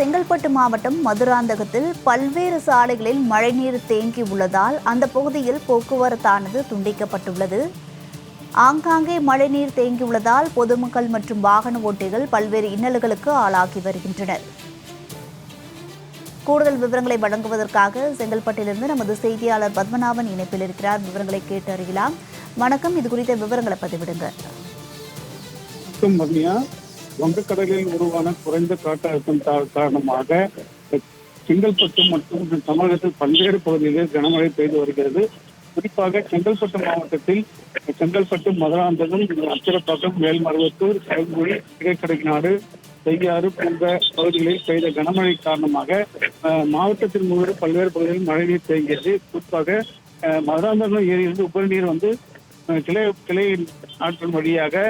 செங்கல்பட்டு மாவட்டம் மதுராந்தகத்தில் பல்வேறு சாலைகளில் மழைநீர் தேங்கி உள்ளதால் அந்த பகுதியில் போக்குவரத்தானது துண்டிக்கப்பட்டுள்ளது. ஆங்காங்கே மழைநீர் தேங்கியுள்ளதால் பொதுமக்கள் மற்றும் வாகன ஓட்டிகள் பல்வேறு இன்னல்களுக்கு ஆளாகி வருகின்றனர். கூடுதல் விவரங்களை வழங்குவதற்காக செங்கல்பட்டிலிருந்து நமது செய்தியாளர் பத்மநாபன் இணைப்பில் இருக்கிறார். விவரங்களை கேட்டு அறியலாம் வணக்கம். இது குறித்த விவரங்களை பதிவிடுங்க வங்கக்கடலில் உருவான குறைந்த காற்றழுத்தம் காரணமாக செங்கல்பட்டு மற்றும் தமிழகத்தில் பல்வேறு பகுதிகளில் கனமழை பெய்து வருகிறது. குறிப்பாக செங்கல்பட்டு மாவட்டத்தில் செங்கல்பட்டு மதுராந்தகம் அச்சிரப்பாக்கம் மேல்மருவத்தூர் கல்முடி இடைக்கடைநாடு செய்யாறு போன்ற பகுதிகளில் பெய்த கனமழை காரணமாக மாவட்டத்தின் முழுவதும் பல்வேறு பகுதிகளில் மழைநீர் தேங்கியது. குறிப்பாக மதுராந்தகம் ஏரியிலிருந்து உபரி நீர் வந்து கிளை கிளை ஆற்றின் வழியாக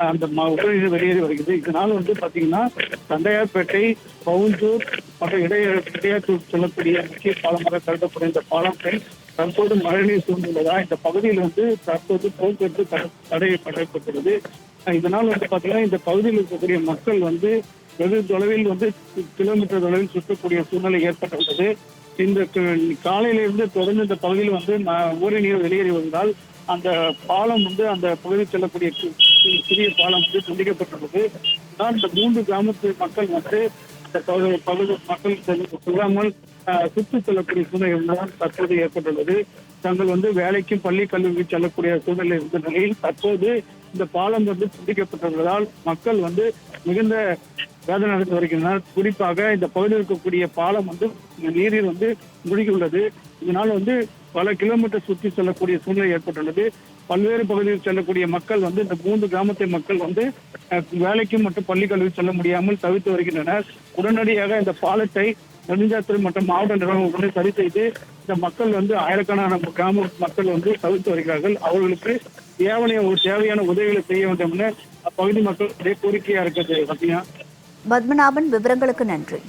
அந்த ம- உபரிநீர் வெளியேறி வருகிறது. இதனால் வந்து பாத்தீங்கன்னா தண்டையார்பேட்டை பவுஞ்சூர் மற்றும் இடைய இடையாற்றூர் சொல்லக்கூடிய முக்கிய பாலமாக கருதப்படும் இந்த பாலத்தை தற்போது மழைநீர் சூழ்ந்துள்ளதா? இந்த பகுதியில் வந்து தற்போது போக்குவரத்து தடை- தடை இதனால் வந்து பாத்தீங்கன்னா இந்த பகுதியில் இருக்கக்கூடிய மக்கள் வந்து வெகு தொலைவில் வந்து கிலோமீட்டர் தொலைவில் சுற்றக்கூடிய சூழ்நிலை ஏற்பட்டுள்ளது. இந்த காலையிலிருந்து தொடர்ந்து இந்த பகுதியில் வந்து ம- ஊரை நீர் வெளியேறி வந்தால் அந்த பாலம் வந்து அந்த பகுதியில் செல்லக்கூடிய சிறிய பாலம் வந்து துண்டிக்கப்பட்டுள்ளது. இதனால் இந்த மூன்று கிராமத்து மக்கள் வந்து அந்த பகுதி பகுதி மக்கள் செல்லாமல் ஆஹ், சுற்றி செல்லக்கூடிய சூழ்நிலை தான் தற்போது ஏற்பட்டுள்ளது. தாங்கள் வந்து வேலைக்கும் பள்ளி கல்லூரிக்கு செல்லக்கூடிய சூழ்நிலை இருந்த நிலையில் தற்போது இந்த பாலம் வந்து துண்டிக்கப்பட்டுள்ளதால் மக்கள் வந்து மிகுந்த வேதனை நடந்து வருகின்றனர் குறிப்பாக இந்த பகுதியில் இருக்கக்கூடிய பாலம் வந்து நீரில் வந்து முழுகியுள்ளது. இதனால் வந்து பல கிலோமீட்டர் சுற்றி செல்லக்கூடிய சூழ்நிலை ஏற்பட்டுள்ளது. பல்வேறு பகுதியில் செல்லக்கூடிய மக்கள் வந்து இந்த மூன்று கிராமத்தை மக்கள் வந்து வேலைக்கு வேலைக்கும் மற்றும் பள்ளி கல்வி செல்ல முடியாமல் தவித்து வருகின்றனர். உடனடியாக இந்த பாலத்தை நெடுஞ்சாத்துறை மற்றும் மாவட்ட நிர்வாகம் சரி செய்து இந்த மக்கள் வந்து ஆயிரக்கணக்கான கிராம மக்கள் வந்து தவித்து வருகிறார்கள். அவர்களுக்கு தேவையான ஒரு தேவையான உதவிகளை செய்ய வேண்டும் என அப்பகுதி மக்களுடைய கோரிக்கையா இருக்கிறது. பார்த்தீங்கன்னா பத்மநாபன் விவரங்களுக்கு நன்றி.